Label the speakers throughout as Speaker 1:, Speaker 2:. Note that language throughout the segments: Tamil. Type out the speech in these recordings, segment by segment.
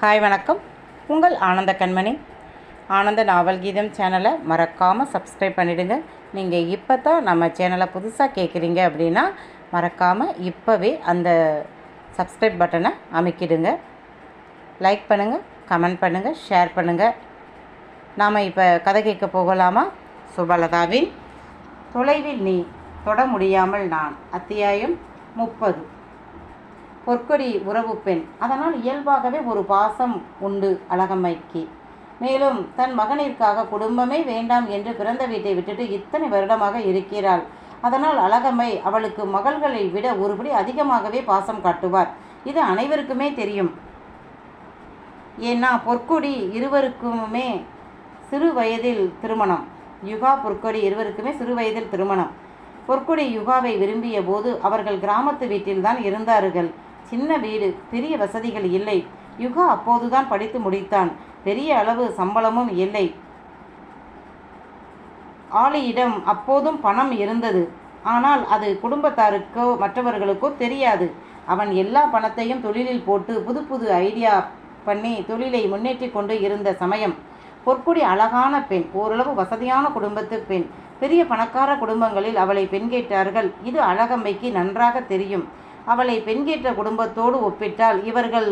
Speaker 1: ஹாய் வணக்கம். உங்கள் ஆனந்த கண்மணி. ஆனந்த நாவல் கீதம் சேனலை மறக்காமல் சப்ஸ்கிரைப் பண்ணிவிடுங்க நீங்கள் இப்போ தான் நம்ம சேனலை புதுசாக கேட்குறீங்க அப்படின்னா மறக்காமல் இப்போவே அந்த சப்ஸ்கிரைப் பட்டனை அமைக்கிடுங்க. லைக் பண்ணுங்கள் கமெண்ட் பண்ணுங்கள் ஷேர் பண்ணுங்கள் நாம் இப்போ கதை கேட்க போகலாமா? சுபலதாவின் தொலைவில் நீ தொட முடியாமல் நான் அத்தியாயம் முப்பது. பொற்கொடி உறவு பெண். அதனால் இயல்பாகவே ஒரு பாசம் உண்டு அழகம்மைக்கு. மேலும் தன் மகனிற்காக குடும்பமே வேண்டாம் என்று பிறந்த வீட்டை விட்டுட்டு இத்தனை வருடமாக இருக்கிறாள். அதனால் அழகம்மை அவளுக்கு மகள்களை விட ஒருபடி அதிகமாகவே பாசம் காட்டுவார். இது அனைவருக்குமே தெரியும். ஏன்னா பொற்கொடி இருவருக்குமே சிறு வயதில் திருமணம். யுகா பொற்கொடி இருவருக்குமே சிறு வயதில் திருமணம். பொற்கொடி யுகாவை விரும்பிய போது அவர்கள் கிராமத்து வீட்டில்தான் இருந்தார்கள். சின்ன வீடு பெரிய வசதிகள் இல்லை. யுகா அப்போதுதான் படித்து முடித்தான். பெரிய அளவு சம்பளமும் இல்லை. ஆலியிடம் அப்போதும் பணம் இருந்தது. ஆனால் அது குடும்பத்தாருக்கோ மற்றவர்களுக்கோ தெரியாது. அவன் எல்லா பணத்தையும் தொழிலில் போட்டு புது புது ஐடியா பண்ணி தொழிலை முன்னேற்றி கொண்டு இருந்த சமயம். பொற்குடி அழகான பெண் ஓரளவு வசதியான குடும்பத்து பெண். பெரிய பணக்கார குடும்பங்களில் அவளை பெண் கேட்டார்கள். இது அழகம்மைக்கு நன்றாக தெரியும். அவளை பெண்கேற்ற குடும்பத்தோடு ஒப்பிட்டால் இவர்கள்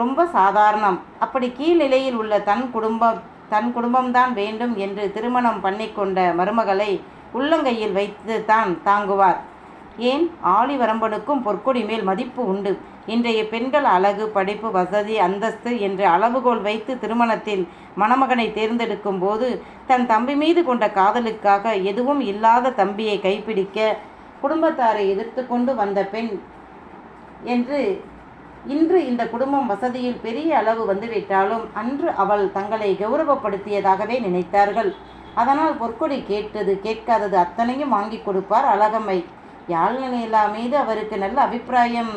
Speaker 1: ரொம்ப சாதாரணம். அப்படி கீழ்நிலையில் உள்ள தன் குடும்பம் தன் குடும்பம்தான் வேண்டும் என்று திருமணம் பண்ணிக்கொண்ட மருமகளை உள்ளங்கையில் வைத்து தான் தாங்குவார். ஏன்? ஆழிவரம்பனுக்கும் பொற்கொடி மேல் மதிப்பு உண்டு. இன்றைய பெண்கள் அழகு படிப்பு வசதி அந்தஸ்து என்று அளவுகோல் வைத்து திருமணத்தில் மணமகனை தேர்ந்தெடுக்கும் போது தன் தம்பி மீது கொண்ட காதலுக்காக எதுவும் இல்லாத தம்பியை கைப்பிடிக்க குடும்பத்தாரை எதிர்த்து கொண்டு வந்த பெண் என்று இன்று இந்த குடும்பம் வசதியில் பெரிய அளவு வந்துவிட்டாலும் அன்று அவள் தங்களை கௌரவப்படுத்தியதாகவே நினைத்தார்கள். அதனால் பொற்கொடி கேட்டது கேட்காதது அத்தனையும் வாங்கி கொடுப்பார் அழகம்மை. யாழ்நிலையிலா மீது அவருக்கு நல்ல அபிப்பிராயம்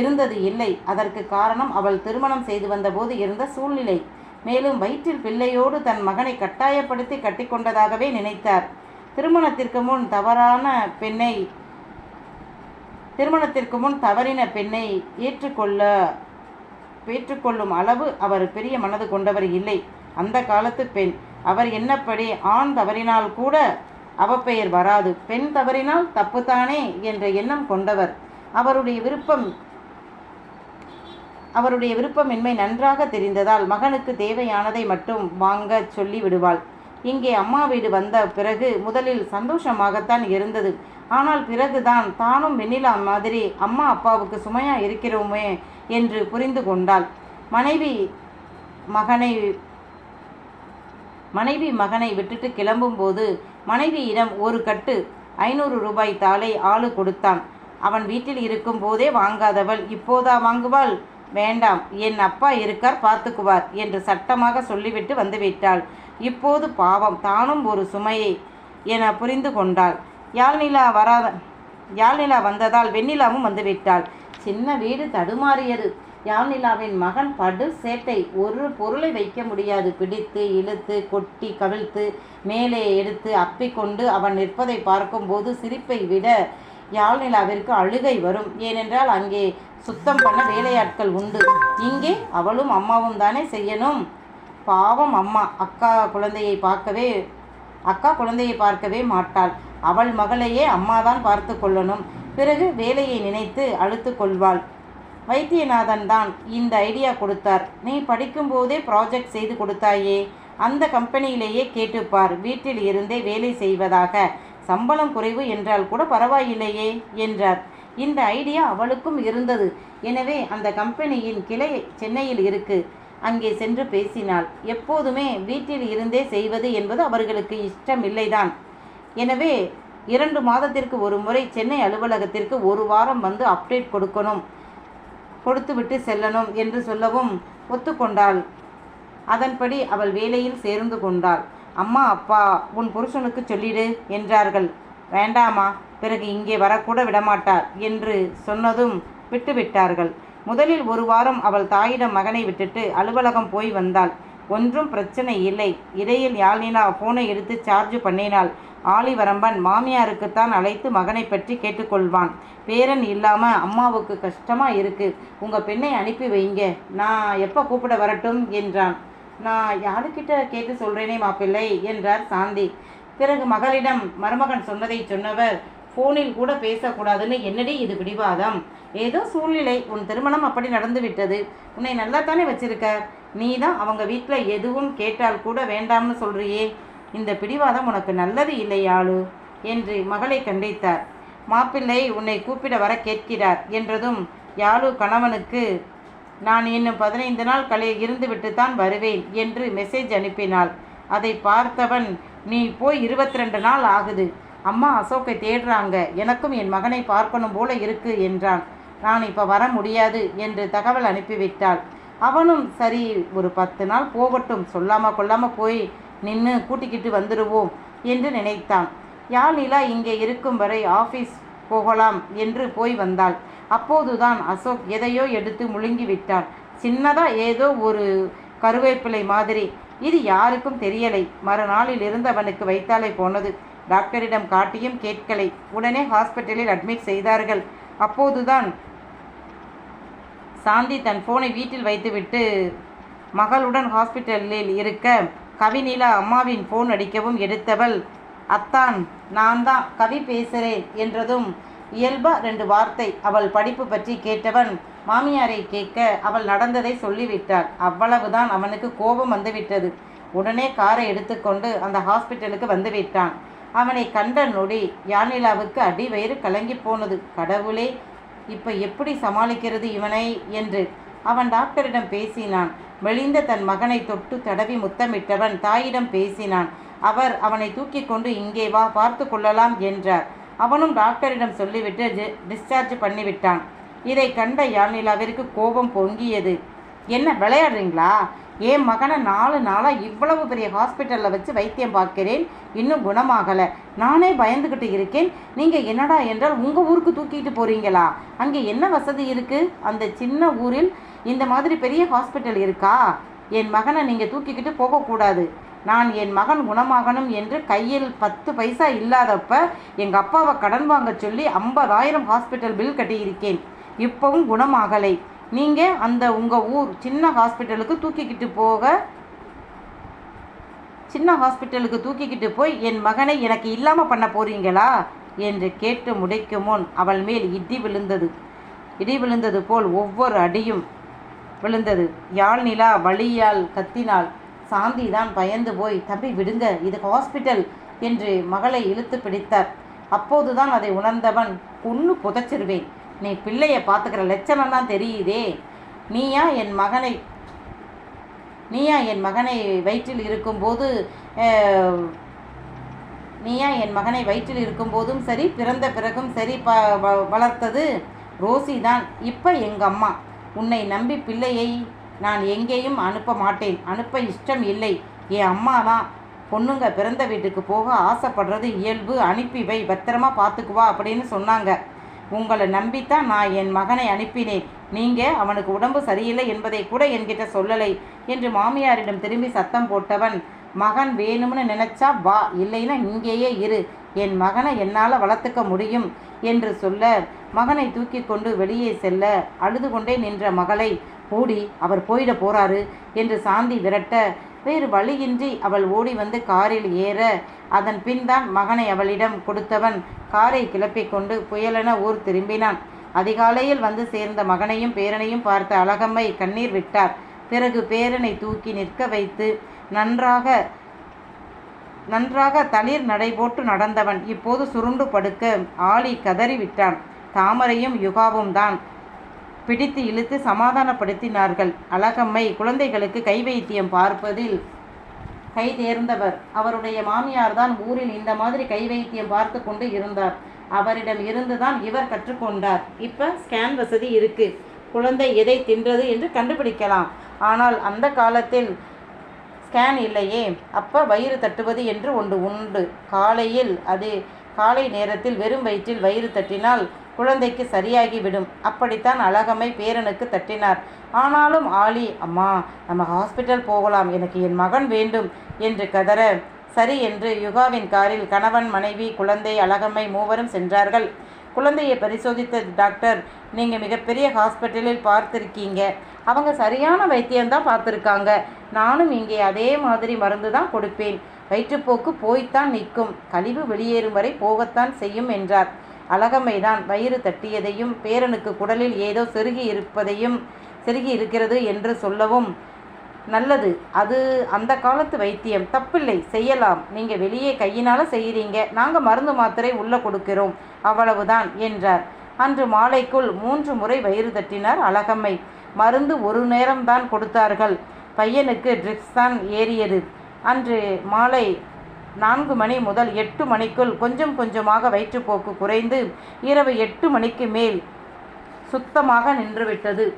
Speaker 1: இருந்தது இல்லை. அதற்கு காரணம் அவள் திருமணம் செய்து வந்தபோது இருந்த சூழ்நிலை. மேலும் வயிற்றில் பிள்ளையோடு தன் மகனை கட்டாயப்படுத்தி கட்டிக்கொண்டதாகவே நினைத்தார். திருமணத்திற்கு முன் தவறான பெண்ணை திருமணத்திற்கு முன் தவறின பெண்ணை ஏற்றுக்கொள்ள ஏற்றுக்கொள்ளும் அளவு அவர் பெரிய மனது கொண்டவர் இல்லை. அந்த காலத்து பெண். அவர் என்னப்படி ஆண் தவறினால் கூட அவப்பெயர் வராது. பெண் தவறினால் தப்புத்தானே என்ற எண்ணம் கொண்டவர். அவருடைய விருப்பம் அவருடைய விருப்பமின்மை நன்றாக தெரிந்ததால் மகனுக்கு தேவையானதை மட்டும் வாங்க சொல்லி விடுவாள் இங்கே அம்மா வீடு வந்த பிறகு முதலில் சந்தோஷமாகத்தான் இருந்தது. ஆனால் பிறகுதான் தானும் வெண்ணிலா மாதிரி அம்மா அப்பாவுக்கு சுமையா இருக்கிறோமே என்று புரிந்து கொண்டாள். மனைவி மகனை மனைவி மகனை விட்டுட்டு கிளம்பும்போது மனைவியிடம் ஒரு கட்டு ஐநூறு ரூபாய் தாளை ஆளு கொடுத்தான். அவன் வீட்டில் இருக்கும் போதே வாங்காதவள் இப்போதா வாங்குவாள்? வேண்டாம் என் அப்பா இருக்கார் பார்த்துக்குவார் என்று சட்டமாக சொல்லிவிட்டு வந்துவிட்டாள் இப்போது பாவம் தானும் ஒரு சுமையை என புரிந்து கொண்டாள். யாழ்நிலா வராத யாழ்நிலா வந்ததால் வெண்ணிலாவும் வந்துவிட்டாள். சின்ன வீடு தடுமாறியது. யாழ்நிலாவின் மகன் படு சேட்டை ஒரு பொருளை வைக்க முடியாது. பிடித்து இழுத்து கொட்டி கவிழ்த்து மேலே எடுத்து அப்பிக்கொண்டு அவன் நிற்பதை பார்க்கும்போது சிரிப்பை விட யாழ்நிலாவிற்கு அழுகை வரும். ஏனென்றால் அங்கே சுத்தம் பண்ண வேலையாட்கள் உண்டு. இங்கே அவளும் அம்மாவும் தானே செய்யணும்? பாவம் அம்மா. அக்கா குழந்தையை பார்க்கவே அக்கா குழந்தையை பார்க்கவே மாட்டாள். அவள் மகளையே அம்மாதான் பார்த்து கொள்ளணும். பிறகு வேலையை நினைத்து அழுத்து கொள்வாள். வைத்தியநாதன் தான் இந்த ஐடியா கொடுத்தார். நீ படிக்கும்போதே ப்ராஜெக்ட் செய்து கொடுத்தாயே. அந்த கம்பெனியிலேயே கேட்டுப்பார். வீட்டில் இருந்தே வேலை செய்வதாக. சம்பளம் குறைவு என்றால் கூட பரவாயில்லையே என்றார். இந்த ஐடியா அவளுக்கும் இருந்தது. எனவே அந்த கம்பெனியின் கிளை சென்னையில் இருக்கு. அங்கே சென்று பேசினாள். எப்போதுமே வீட்டில் இருந்தே செய்வது என்பது அவர்களுக்கு இஷ்டமில்லைதான். எனவே இரண்டு மாதத்திற்கு ஒரு முறை சென்னை அலுவலகத்திற்கு ஒரு வாரம் வந்து அப்டேட் கொடுக்கணும் கொடுத்துவிட்டு செல்லணும் என்று சொல்லவும் ஒத்துக்கொண்டாள். அதன்படி அவள் வேலையில் சேர்ந்து கொண்டாள். அம்மா அப்பா உன் புருஷனுக்கு சொல்லிடு என்றார்கள். வேண்டாமா பிறகு இங்கே வரக்கூட விடமாட்டார் என்று சொன்னதும் விட்டுவிட்டார்கள். முதலில் ஒரு வாரம் அவள் தாயிடம் மகனை விட்டுட்டு அலுவலகம் போய் வந்தாள். ஒன்றும் பிரச்சனை இல்லை. இடையில் யாழ்னிலா ஃபோனை எடுத்து சார்ஜ் பண்ணினாள். ஆலிவரம்பன் மாமியாருக்குத்தான் அழைத்து மகனை பற்றி கேட்டுக்கொள்வான். பேரன் இல்லாமல் அம்மாவுக்கு கஷ்டமாக இருக்கு. உங்கள் பெண்ணை அனுப்பி வைங்க. நான் எப்போ கூப்பிட வரட்டும்? என்றான். நான் யாருக்கிட்ட கேட்டு சொல்கிறேனே மாப்பிள்ளை? என்றார் சாந்தி. பிறகு மகளிடம் மருமகன் சொன்னதை சொன்னவர் ஃபோனில் கூட பேசக்கூடாதுன்னு என்னடி இது பிடிவாதம் ஏதோ சூழ்நிலை உன் திருமணம் அப்படி நடந்து விட்டது உன்னை நல்லா தானே வச்சிருக்க? நீ தான் அவங்க வீட்டில் எதுவும் கேட்டால் கூட வேண்டாம்னு சொல்றியே. இந்த பிடிவாதம் உனக்கு நல்லது இல்லை ஆளு என்று மகளை கண்டித்தார். மாப்பிள்ளை உன்னை கூப்பிட வர கேட்கிறார் என்றதும் யாழு கணவனுக்கு நான் இன்னும் பதினைந்து நாள் கலை இருந்துவிட்டு தான் வருவேன் என்று மெசேஜ் அனுப்பினாள். அதை பார்த்தவன் நீ போய் இருபத்தி ரெண்டு நாள் ஆகுது. அம்மா அசோக்கை தேடுறாங்க. எனக்கும் என் மகனை பார்க்கணும் போல இருக்கு என்றான். நான் இப்போ வர முடியாது என்று தகவல் அனுப்பிவிட்டாள். அவனும் சரி ஒரு பத்து நாள் போகட்டும் சொல்லாம கொள்ளாம போய் நின்று கூட்டிக்கிட்டு வந்துடுவோம் என்று நினைத்தான். யாழிலா இங்கே இருக்கும் வரை ஆஃபீஸ் போகலாம் என்று போய் வந்தாள். அப்போதுதான் அசோக் எதையோ எடுத்து முழுங்கி விட்டான். சின்னதா ஏதோ ஒரு கருவேப்பிலை மாதிரி. இது யாருக்கும் தெரியலை. மறுநாளில் இருந்து அவனுக்கு வைத்தாலே போனது. டாக்டரிடம் காட்டியும் கேட்கலை. உடனே ஹாஸ்பிட்டலில் அட்மிட் செய்தார்கள். அப்போதுதான் சாந்தி தன் ஃபோனை வீட்டில் வைத்துவிட்டு மகளுடன் ஹாஸ்பிட்டலில் இருக்க கவிநிலா அம்மாவின் ஃபோன் அடிக்கவும் எடுத்தவள் அத்தான் நான் தான் கவி பேசுகிறேன் என்றதும் இயல்பா ரெண்டு வார்த்தை அவள் படிப்பு பற்றி கேட்டவன் மாமியாரை கேட்க அவள் நடந்ததை சொல்லிவிட்டாள். அவ்வளவுதான் அவனுக்கு கோபம் வந்துவிட்டது. உடனே காரை எடுத்துக்கொண்டு அந்த ஹாஸ்பிட்டலுக்கு வந்துவிட்டான் அவனை கண்ட நொடி யானிலாவுக்கு அடி வயிறு கலங்கி போனது. கடவுளே இப்போ எப்படி சமாளிக்கிறது இவனை? என்று அவன் டாக்டரிடம் பேசினான். மெலிந்த தன் மகனை தொட்டு தடவி முத்தமிட்டவன் தாயிடம் பேசினான். அவர் அவனை தூக்கி கொண்டு இங்கே வா பார்த்து கொள்ளலாம் என்றார். அவனும் டாக்டரிடம் சொல்லிவிட்டு டி- டிஸ்சார்ஜ் பண்ணிவிட்டான். இதை கண்ட யாழ்நிலாவிற்கு கோபம் பொங்கியது. என்ன விளையாடுறீங்களா? என் மகனை நாலு நாளாக இவ்வளவு பெரிய ஹாஸ்பிட்டலில் வச்சு வைத்தியம் பார்க்கிறேன். இன்னும் குணமாகலை. நானே பயந்துக்கிட்டு இருக்கேன். நீங்கள் என்னடா என்றால் உங்கள் ஊருக்கு தூக்கிட்டு போகிறீங்களா அங்கே என்ன வசதி இருக்குது அந்த சின்ன ஊரில் இந்த மாதிரி பெரிய ஹாஸ்பிட்டல் இருக்கா? என் மகனை நீங்கள் தூக்கிக்கிட்டு போகக்கூடாது. நான் என் மகன் குணமாகணும் என்று கையில் பத்து பைசா இல்லாதப்ப எங்கள் அப்பாவை கடன் வாங்க சொல்லி ஐம்பதாயிரம் ஹாஸ்பிட்டல் பில் கட்டியிருக்கேன். இப்போவும் குணமாகலை. நீங்கள் அந்த உங்கள் ஊர் சின்ன ஹாஸ்பிட்டலுக்கு தூக்கிக்கிட்டு போக சின்ன ஹாஸ்பிட்டலுக்கு தூக்கிக்கிட்டு போய் என் மகனை எனக்கு இல்லாமல் பண்ண போறீங்களா? என்று கேட்டு முடிக்கும் முன் அவள் மேல் இடி விழுந்தது. இடி விழுந்தது போல் ஒவ்வொரு அடியும் விழுந்தது. யாழ் நிலா வழியால் கத்தினாள் சாந்தி தான் பயந்து போய் தம்பி விடுங்க இது ஹாஸ்பிட்டல் என்று மகளை இழுத்து பிடித்தார். அப்போதுதான் அதை உணர்ந்தவன் கொன்னு புதைச்சிருவேன். நீ பிள்ளைய பார்த்துக்கிற லட்சணம் தான் தெரியுதே. நீயா என் மகனை நீயா என் மகனை வயிற்றில் இருக்கும்போது நீயா என் மகனை வயிற்றில் இருக்கும்போதும் சரி பிறந்த பிறகும் சரி ப வ- வளர்த்தது ரோசி தான் இப்போ எங்கள் அம்மா உன்னை நம்பி பிள்ளையை நான் எங்கேயும் அனுப்ப மாட்டேன். அனுப்ப இஷ்டம் இல்லை. என் அம்மா தான் பொண்ணுங்க பிறந்த வீட்டுக்கு போக ஆசைப்படுறது இயல்பு. அனுப்பி வை பத்திரமா பார்த்துக்குவா அப்படின்னு சொன்னாங்க. உங்களை நம்பித்தான் நான் என் மகனை அனுப்பினேன். நீங்கள் அவனுக்கு உடம்பு சரியில்லை என்பதை கூட என்கிட்ட சொல்லலை என்று மாமியாரிடம் திரும்பி சத்தம் போட்டவன் மகன் வேணும்னு நினைச்சா வா இல்லைன்னா இங்கேயே இரு. என் மகனை என்னால் வளர்த்துக்க முடியும் என்று சொல்ல மகனை தூக்கி கொண்டு வெளியே செல்ல அழுது கொண்டே நின்ற மகளை ஓடி அவர் போயிட போறாரு என்று சாந்தி விரட்ட வேறு வழியின்றி அவள் ஓடி வந்து காரில் ஏற அதன் பின் தான் மகனை அவளிடம் கொடுத்தவன் காரை கிளப்பிக் கொண்டு புயலென ஊர் திரும்பினான். அதிகாலையில் வந்து சேர்ந்த மகனையும் பேரனையும் பார்த்த அழகம்மை கண்ணீர் விட்டார். பிறகு பேரனை தூக்கி நிற்க வைத்து நன்றாக நன்றாக தளிர் நடைபோட்டு நடந்தவன். இப்போது சுருண்டு படுக்க ஆளி கதறி விட்டான். தாமரையும் யுகாவும் தான். பிடித்து இழுத்து சமாதானப்படுத்தினார்கள். அழகம்மை குழந்தைகளுக்கு கை வைத்தியம் பார்ப்பதில் கை தேர்ந்தவர். அவருடைய மாமியார் தான் ஊரில் இந்த மாதிரி கை வைத்தியம் பார்த்து கொண்டு இருந்தார். அவரிடம் இருந்து தான் இவர் கற்றுக்கொண்டார். இப்போ ஸ்கேன் வசதி இருக்கு. குழந்தை எதை தின்றது என்று கண்டுபிடிக்கலாம். ஆனால் அந்த காலத்தில் ஸ்கேன் இல்லையே. அப்போ வயிறு தட்டுவது என்று ஒன்று உண்டு. காலையில் அது காலை நேரத்தில் வெறும் வயிற்றில் வயிறு தட்டினால் குழந்தைக்கு சரியாகிவிடும். அப்படித்தான் அழகம்மை பேரனுக்கு தட்டினார். ஆனாலும் ஆலி அம்மா நம்ம ஹாஸ்பிட்டல் போகலாம். எனக்கு என் மகன் வேண்டும் என்று கதற சரி என்று யுகாவின் காரில் கணவன் மனைவி குழந்தை அழகம்மை மூவரும் சென்றார்கள். குழந்தையை பரிசோதித்த டாக்டர் நீங்கள் மிகப்பெரிய ஹாஸ்பிட்டலில் பார்த்துருக்கீங்க. அவங்க சரியான வைத்தியம்தான் பார்த்துருக்காங்க. நானும் இங்கே அதே மாதிரி மருந்து தான் கொடுப்பேன். வயிற்றுப்போக்கு போய்த்தான் நிற்கும். கழிவு வெளியேறும் வரை போகத்தான் செய்யும் என்றார். அழகம்மைதான் வயிறு தட்டியதையும் பேரனுக்கு குடலில் ஏதோ செருகி இருப்பதையும் செருகி இருக்கிறது என்று சொல்லவும் நல்லது. அது அந்த காலத்து வைத்தியம். தப்பில்லை. செய்யலாம். நீங்கள் வெளியே கையினால் செய்கிறீங்க நாங்கள் மருந்து மாத்திரை உள்ளே கொடுக்கிறோம். அவ்வளவுதான் என்றார். அன்று மாலைக்குள் மூன்று முறை வயிறு தட்டினார் அழகம்மை. மருந்து ஒரு நேரம்தான் கொடுத்தார்கள். பையனுக்கு ட்ரிக்ஸ் தான் ஏறியது. அன்று மாலை நான்கு மணி முதல் எட்டு மணிக்குள் கொஞ்சம் கொஞ்சமாக வயிற்றுப்போக்கு குறைந்து இரவு எட்டு மணிக்கு மேல் சுத்தமாக நின்றுவிட்டது.